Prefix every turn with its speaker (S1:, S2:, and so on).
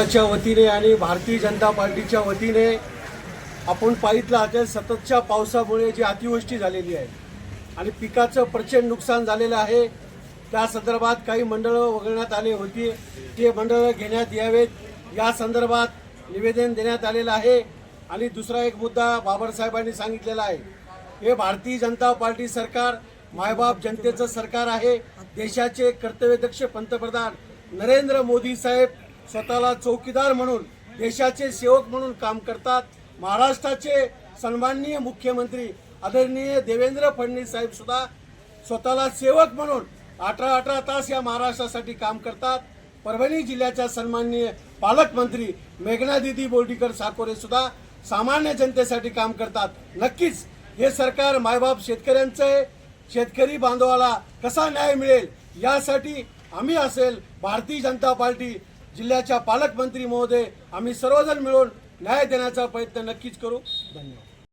S1: समाजाच्या वतीने आणि भारतीय जनता पार्टीच्या वतीने आपण पाहितलं आता सततच्या पावसामुळे जी अतिवृष्टी झालेली आहे आणि पिकाचं प्रचंड नुकसान झालेलं आहे. त्या संदर्भात काही मंडळं वगळण्यात आली होती. ते मंडळं घेण्यात यावेत. या संदर्भात निवेदन देण्यात आलेलं आहे. आणि दुसरा एक मुद्दा बाबासाहेबांनी सांगितलेला आहे. हे भारतीय जनता पार्टी सरकार मायबाप जनतेचं सरकार आहे. देशाचे कर्तव्यदक्ष पंतप्रधान नरेंद्र मोदी साहेब स्वतःला चौकीदार म्हणून देशाचे सेवक म्हणून काम करतात. महाराष्ट्राचे सन्माननीय मुख्यमंत्री आदरणीय देवेंद्र फडणवीस साहेब सुद्धा स्वतःला सेवक म्हणून अठरा अठरा तास या महाराष्ट्रासाठी काम करतात. परभणी जिल्ह्याच्या सन्माननीय पालकमंत्री मेघनादिदी बोर्डीकर साकोरे सुद्धा सामान्य जनतेसाठी काम करतात. नक्कीच हे सरकार मायबाप शेतकऱ्यांचं आहे. शेतकरी बांधवाला कसा न्याय मिळेल यासाठी आम्ही असेल भारतीय जनता पार्टी जिल्ह्याच्या पालकमंत्री महोदय आम्ही सर्वजण मिळून न्याय देण्याचा प्रयत्न नक्कीच करू. धन्यवाद.